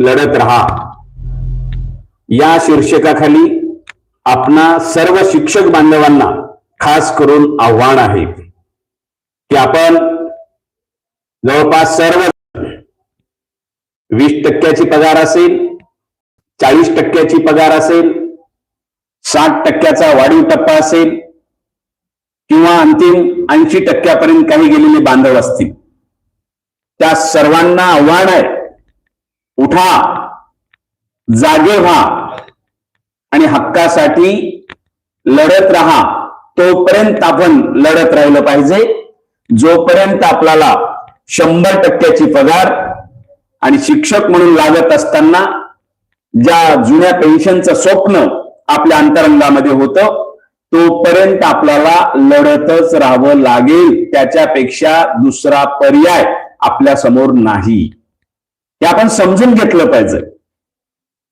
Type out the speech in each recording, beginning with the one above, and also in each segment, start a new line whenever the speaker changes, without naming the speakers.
लढत राहा. या शीर्षकाखाली आपणा सर्व शिक्षक बांधवांना खास करून आव्हान आहे की आपण जवळपास सर्व वीस टक्क्याची पगार असेल चाळीस टक्क्याची पगार असेल साठ टक्क्याचा वाढीव टप्पा असेल किंवा अंतिम ऐंशी टक्क्यापर्यंत काही गेलेले बांधव असतील. त्या सर्वांना आव्हान आहे व्हा. जागे व्हा. आणि हक्कासाठी लढत राहा. तोपर्यंत आपण लढत राहिलं पाहिजे. जोपर्यंत आपल्याला शंभर टक्क्याची पगार आणि शिक्षक म्हणून लागत असताना ज्या जुन्या पेन्शनचं स्वप्न आपल्या अंतरंगामध्ये होतं तोपर्यंत आपल्याला लढतच राहावं लागेल. त्याच्यापेक्षा दुसरा पर्याय आपल्यासमोर नाही. हे आपण समजून घेतलं पाहिजे.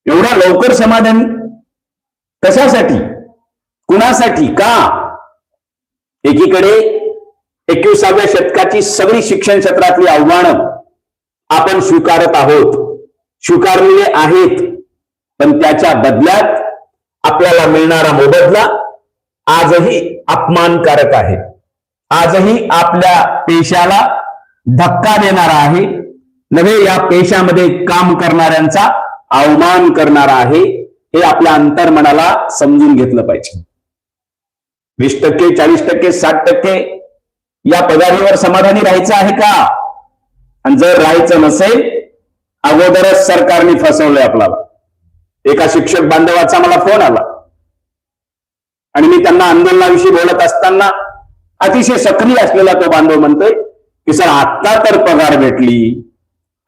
एवढ्या लवकर समाधान कशासाठी? कुणासाठी? का? एकीकडे एकविसाव्या शतकाची सगळी शिक्षण क्षेत्रातली आव्हानं आपण स्वीकारत आहोत. स्वीकारलेले आहेत. पण त्याच्या बदल्यात आपल्याला मिळणारा मोबदला आजही अपमानकारक आहे. आजही आपल्या पेशाला धक्का देणारा आहे. नव्हे या पेशामध्ये काम करणाऱ्यांचा अवमान करणारा आहे हे आपल्या अंतर्मनाला समजून घेतलं पाहिजे. वीस टक्के चाळीस टक्के साठ टक्के या पगारीवर समाधानी राहायचं आहे का? आणि जर राहायचं नसेल अगोदरच सरकारने फसवलंय आपल्याला. एका शिक्षक बांधवाचा मला फोन आला. आणि मी त्यांना आंदोलनाविषयी बोलत असताना अतिशय सक्रिय असलेला तो बांधव म्हणतोय की सर आता तर पगार भेटली.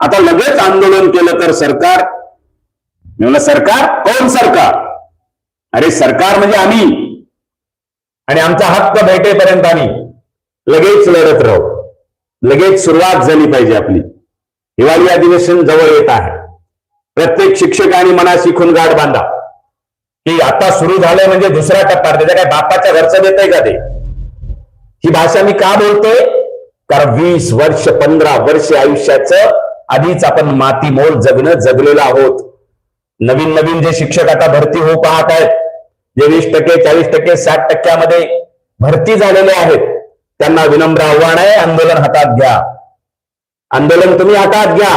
आता लगेच आंदोलन केलं तर सरकार? मी म्हणलं सरकार? कोण सरकार? अरे सरकार म्हणजे आम्ही. आणि आमचा हक्क भेटेपर्यंत आम्ही लगेच लढत राहू. लगेच सुरुवात झाली पाहिजे आपली. हिवाळी अधिवेशन जवळ येत आहे. प्रत्येक शिक्षकाने मना शिकून गाठ बांधा. की आता सुरू झालंय म्हणजे दुसरा टप्पा. त्याच्या काय बापाच्या घरचं देत का ते? ही भाषा मी का बोलतोय? कारण वीस वर्ष पंधरा वर्ष आयुष्याचं आधीच आपण माती मोल जगणं जगलेलं आहोत. नवीन नवीन जे शिक्षक आता भरती होऊ पाहत आहेत जे वीस टक्के चाळीस टक्के साठ टक्क्यामध्ये भरती झालेले आहेत त्यांना विनम्र आव्हान आहे आंदोलन हातात घ्या. आंदोलन तुम्ही हातात घ्या.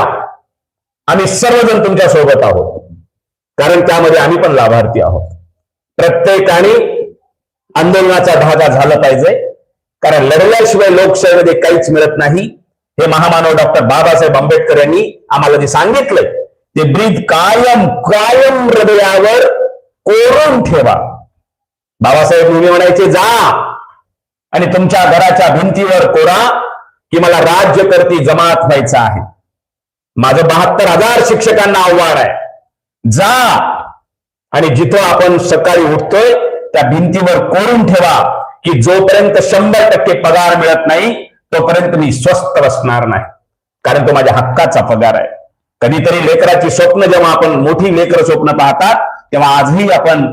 आम्ही सर्वजण तुमच्यासोबत आहोत. कारण त्यामध्ये आम्ही पण लाभार्थी आहोत. प्रत्येकाने आंदोलनाचा धागा झाला पाहिजे. कारण लढल्याशिवाय लोकशाहीमध्ये काहीच मिळत नाही. हे महामानव डॉक्टर बाबासाहेब आंबेडकर यांनी आम्हाला जे सांगितलंय ते ब्रीद कायम कायम हृदयावर कोरून ठेवा. बाबासाहेब नेहमी म्हणायचे जा आणि तुमच्या घराच्या भिंतीवर कोरा की मला राज्यकर्ती जमात व्हायचं आहे. माझं बहात्तर हजार शिक्षकांना आव्हान आहे. जा आणि जिथं आपण सकाळी उठतोय त्या भिंतीवर कोरून ठेवा की जोपर्यंत शंभर टक्के पगार मिळत नाही तोपर्यंत मी स्वस्त बसणार नाही. कारण तो माझ्या हक्काचा पगार आहे. कधीतरी लेकराची स्वप्न जेव्हा आपण मोठी लेकर स्वप्न पाहतात तेव्हा आजही आपण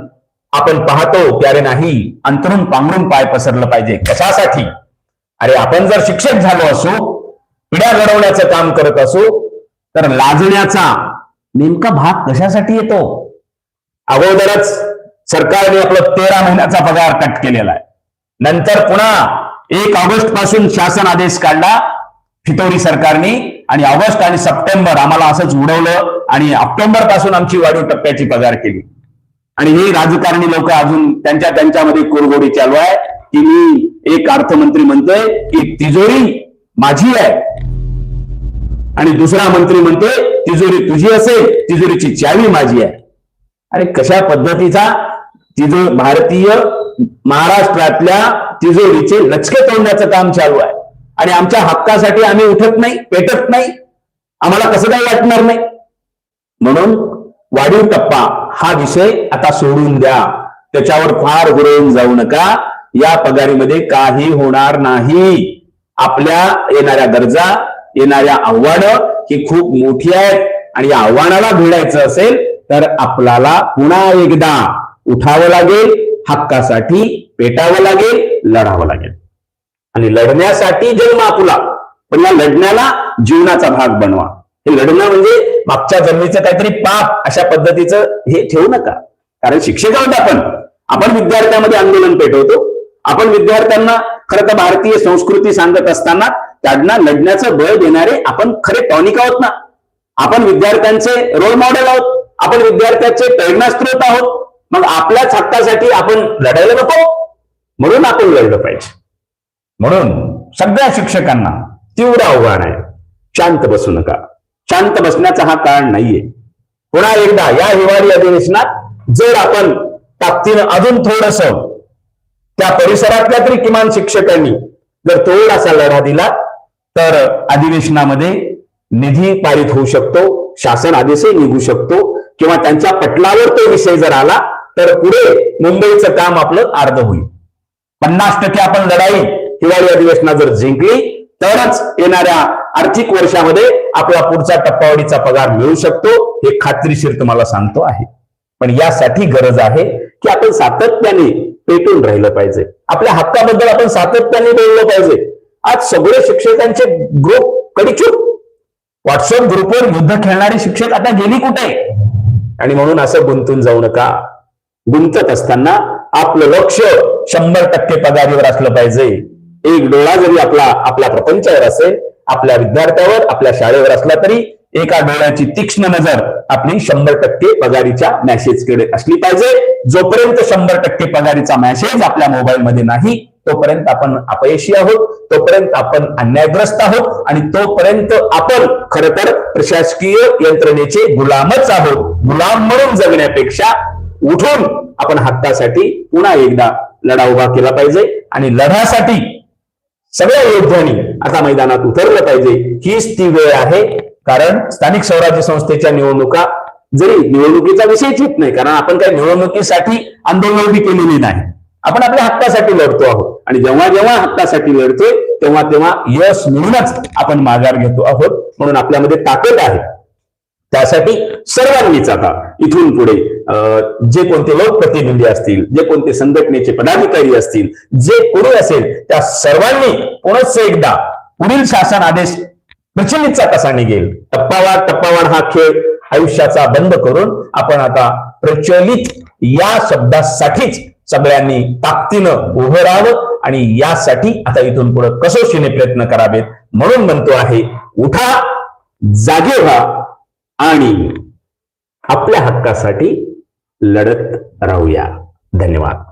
आपण पाहतो की अरे नाही अंतरून पांघरून पाय पसरलं पाहिजे. कशासाठी? अरे आपण जर शिक्षक झालो असू पिढ्या घडवण्याचं काम करत असू तर लाजण्याचा नेमका भाग कशासाठी येतो? अगोदरच सरकारने आपला तेरा महिन्याचा पगार कट केलेला आहे. नंतर पुन्हा एक ऑगस्टपासून शासन आदेश काढला फितोरी सरकारने आणि ऑगस्ट आणि सप्टेंबर आम्हाला असंच उडवलं आणि ऑक्टोबरपासून आमची वाढीव टप्प्याची पगार केली. आणि हे राजकारणी लोक अजून त्यांच्या त्यांच्यामध्ये कोरगोडी चालू आहे. की मी एक अर्थमंत्री म्हणतोय की तिजोरी माझी आहे. आणि दुसरा मंत्री म्हणतोय तिजोरी तुझी असेल तिजोरीची चावी माझी आहे. अरे कशा पद्धतीचा तिजो भारतीय महाराष्ट्रातल्या तिजोरीचे लचके तोडण्याचं काम चालू आहे. आणि आमच्या हक्कासाठी आम्ही उठत नाही पेटत नाही. आम्हाला कसं काही वाटणार नाही. म्हणून वाढीव टप्पा हा विषय आता सोडून द्या. त्याच्यावर फार गुरवून जाऊ नका. या पगारीमध्ये काही होणार नाही. आपल्या येणाऱ्या गरजा येणाऱ्या आव्हानं ही खूप मोठी आहेत. आणि या आव्हानाला भिडायचं असेल तर आपल्याला पुन्हा एकदा उठावं लागेल हक्कासाठी पेटावं लागेल लढावं लागेल. आणि लढण्यासाठी जन्म आपला पण या लढण्याला जीवनाचा भाग बनवा. हे लढणं म्हणजे मागच्या जन्मीचं काहीतरी पाप अशा पद्धतीचं हे ठेवू नका. कारण शिक्षक आहोत आपण. आपण विद्यार्थ्यांमध्ये आंदोलन पेटवतो. आपण विद्यार्थ्यांना खरं तर भारतीय संस्कृती सांगत असताना त्यांना लढण्याचं बळ देणारे आपण खरे टॉनिक आहोत ना. आपण विद्यार्थ्यांचे रोल मॉडेल आहोत. आपण विद्यार्थ्यांचे प्रेरणास्त्रोत आहोत. मग आपल्याच हक्कासाठी आपण लढायला नको. म्हणून आपण लढलं पाहिजे. म्हणून सगळ्या शिक्षकांना तीव्र आव्हान आहे. शांत बसू नका. शांत बसण्याचा हा काळ नाहीये. पुन्हा एकदा या हिवाळी अधिवेशनात जर आपण ताकदीनं अजून थोडस त्या परिसरातल्या तरी किमान शिक्षकांनी जर थोडासा लढा दिला तर अधिवेशनामध्ये निधी पारित होऊ शकतो शासन आदेशही निघू शकतो किंवा त्यांच्या पटलावर तो विषय जर आला तर पुढे मुंबईचं काम आपलं अर्ध होईल. पन्नास टक्के आपण लढाई हिवाळी अधिवेशनात जर जिंकली तरच येणाऱ्या आर्थिक वर्षामध्ये आपला पुढचा टप्पावाडीचा पगार मिळू शकतो हे खात्रीशीर तुम्हाला सांगतो आहे. पण यासाठी गरज आहे की आपण सातत्याने पेटून राहिलं पाहिजे. आपल्या हक्काबद्दल आपण सातत्याने बोललं पाहिजे. आज सगळे शिक्षकांचे ग्रुप कडीचूप व्हॉट्सअप ग्रुपवर युद्ध खेळणारे शिक्षक आता गेली कुठे? आणि म्हणून असं गुंतून जाऊ नका. गुंतत असताना आपलं लक्ष शंभर टक्के पगारीवर असलं पाहिजे. एक डोळा जरी आपला आपल्या प्रपंचावर असेल आपल्या विद्यार्थ्यावर आपल्या शाळेवर असला तरी एका डोळ्याची तीक्ष्ण नजर आपली शंभर टक्के पगारीच्या मॅसेजकडे असली पाहिजे. जोपर्यंत शंभर टक्के पगारीचा मॅसेज आपल्या मोबाईलमध्ये नाही तोपर्यंत आपण अपयशी आहोत तोपर्यंत आपण अन्यायग्रस्त आहोत आणि तोपर्यंत आपण खर तर प्रशासकीय यंत्रणेचे गुलामच आहोत. गुलाम म्हणून जगण्यापेक्षा उठून आपण हक्कासाठी पुन्हा एकदा लढा उभा केला पाहिजे आणि लढ्यासाठी सगळ्या योद्ध्यांनी आता मैदानात उतरलं पाहिजे. हीच ती वेळ आहे. कारण स्थानिक स्वराज्य संस्थेच्या निवडणुका जरी निवडणुकीचा विषयच येत नाही कारण आपण काही निवडणुकीसाठी आंदोलन उभी केलेली नाही. आपण आपल्या हक्कासाठी लढतो आहोत. आणि जेव्हा जेव्हा हक्कासाठी लढतोय तेव्हा तेव्हा यश म्हणूनच आपण माघार घेतो आहोत. म्हणून आपल्यामध्ये ताकद आहे. त्यासाठी सर्वांनीच आता इथून पुढे अं, जे कोणते लोकप्रतिनिधी असतील जे कोणते संघटनेचे पदाधिकारी असतील जे कोणी असेल त्या सर्वांनी पुनश्च एकदा पुढील शासन आदेश प्रचलितचा कसा निघेल टप्पावार टप्पावार हा खेळ आयुष्याचा बंद करून आपण आता प्रचलित या शब्दासाठीच सगळ्यांनी ताकदीनं उभं राहावं आणि यासाठी आता इथून पुढे कसोशीने प्रयत्न करावेत म्हणून म्हणतो आहे उठा जागे व्हा. आणि आपल्या हक्कासाठी लढत राहूया. धन्यवाद.